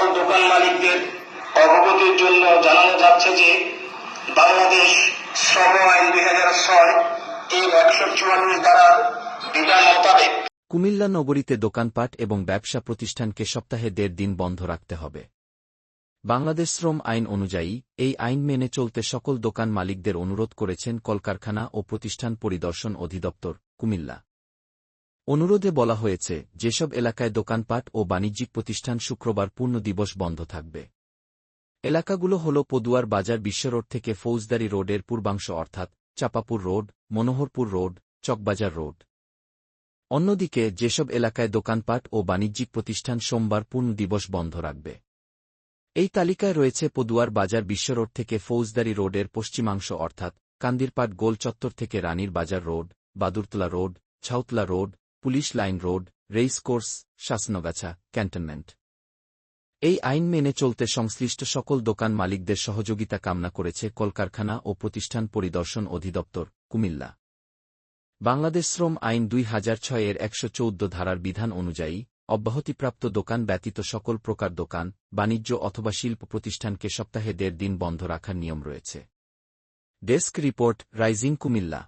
সকল দোকান মালিকদের অবগতির জন্য জানানো যাচ্ছে যে বাংলাদেশ শ্রম আইন দুই হাজার ছয় এর একশো চুয়াল্লিশ ধারার বিধান মোতাবেক কুমিল্লা নগরীতে দোকানপাট এবং ব্যবসা প্রতিষ্ঠানকে সপ্তাহে দেড় দিন বন্ধ রাখতে হবে। বাংলাদেশ শ্রম আইন অনুযায়ী, এই আইন মেনে চলতে সকল দোকান মালিকদের অনুরোধ করেছেন কলকারখানা ও প্রতিষ্ঠান পরিদর্শন অধিদপ্তর, কুমিল্লা। অনুরোধে বলা হয়েছে, যেসব এলাকায় দোকানপাট ও বাণিজ্যিক প্রতিষ্ঠান শুক্রবার পূর্ণ দিবস বন্ধ থাকবে। এলাকাগুলো হল পদুয়ার বাজার বিশ্বরোড থেকে ফৌজদারি রোডের পূর্বাংশ অর্থাৎ Chapapur road, Manoharpur road, Chakbazar road. অন্যদিকে, যেসব এলাকায় দোকানপাট ও বাণিজ্যিক প্রতিষ্ঠান সোমবার পূর্ণ দিবস বন্ধ রাখবে। এই তালিকায় রয়েছে পদুয়ার বাজার বিশ্বরোড থেকে ফৌজদারি রোডের পশ্চিমাংশ অর্থাৎ কান্দিরপাট গোল চত্বর থেকে Ranir Bazar road, Badurtala road, Chhautala road police line road race course, Shashongachha, cantonment. এই আইন মেনে চলতে সংশ্লিষ্ট সকল দোকান মালিকদের সহযোগিতা কামনা করেছে কলকারখানা ও প্রতিষ্ঠান পরিদর্শন অধিদপ্তর, কুমিল্লা। বাংলাদেশ শ্রম আইন দুই হাজার ছয়ের একশো চৌদ্দ ধারার বিধান অনুযায়ী, অব্যাহতিপ্রাপ্ত দোকান ব্যতীত সকল প্রকার দোকান, বাণিজ্য অথবা শিল্প প্রতিষ্ঠানকে সপ্তাহে দেড় দিন বন্ধ রাখার নিয়ম রয়েছে। Desk report, rising Comilla.